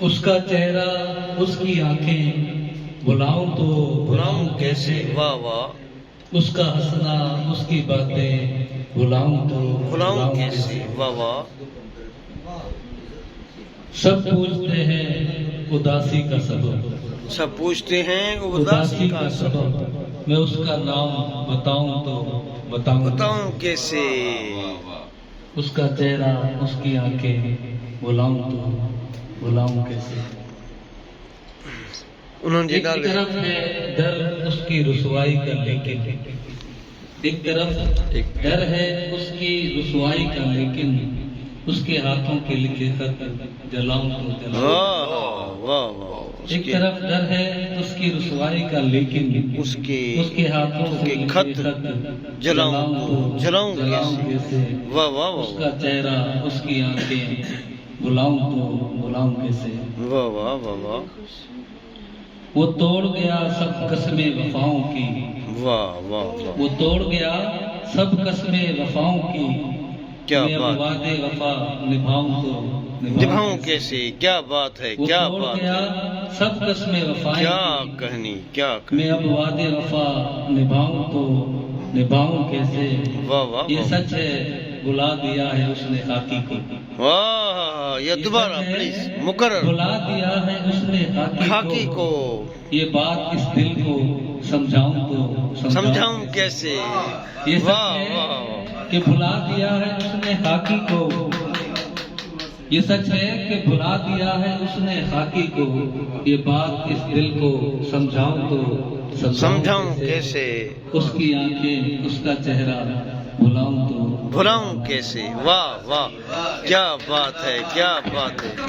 اس کا چہرہ اس کی آنکھیں بلاؤں تو بلاؤں کیسے؟ واہ واہ۔ اس کا ہنسنا اس کی باتیں بلاؤں تو بلاؤں کیسے؟ واہ واہ۔ سب پوچھتے ہیں اداسی کا سبب۔ سب پوچھتے ہیں اداسی کا سبب۔ میں اس کا نام بتاؤں تو بتاؤں۔ بتاؤں کیسے؟ اس کا چہرہ اس کی آنکھیں بلاؤں تو بلاؤں کیسے؟ انہوں نے ایک طرف ہے ڈر اس کی رسوائی کا لیکن ایک طرف ڈر ہے اس کی رسوائی کا لیکن اس کے ہاتھوں کے لکھے خط جلاؤں تو جلاؤں۔ ایک طرف ڈر ہے اس کی رسوائی کا لیکن اس کے اس کے ہاتھوں کے خط جلاؤں تو جلاؤں کیسے واہ واہ اس کا چہرہ اس کی آنکھیں بلاؤں تو بلاؤں کیسے واہ واہ واہ واہ۔ وہ توڑ گیا سب قسمیں وفاؤں کی۔ واہ واہ واہ۔ وہ توڑ گیا سب قسمیں وفاؤں کی۔ کیا بات وفا نبھاؤں تو نبھاؤں کیسے؟ کیا بات ہے؟ کیا بات ہے؟ سب قسمیں وفائیں کیا کی کہنی؟ کیا میں اب وعدے وفا نبھاؤں تو نبھاؤں کیسے؟ واہ واہ یہ سچ ہے بلا دیا ہے اس نے خاکی کو۔ واہ یہ دوبارہ پلیز مقرر۔ بلا دیا ہے اس نے خاکی کو۔ یہ بات اس دل کو سمجھاؤں تو سمجھاؤں کیسے؟ یہ واہ واہ۔ کہ بھلا دیا ہے اس نے خاکی کو۔ یہ سچ ہے کہ بھلا دیا ہے اس نے خاکی کو۔ یہ بات اس دل کو سمجھاؤں تو سمجھاؤں کیسے؟ اس کی آنکھیں اس کا چہرہ بھلاؤں تو۔ بھلاؤں کیسے؟ واہ واہ۔ کیا بات ہے کیا بات ہے۔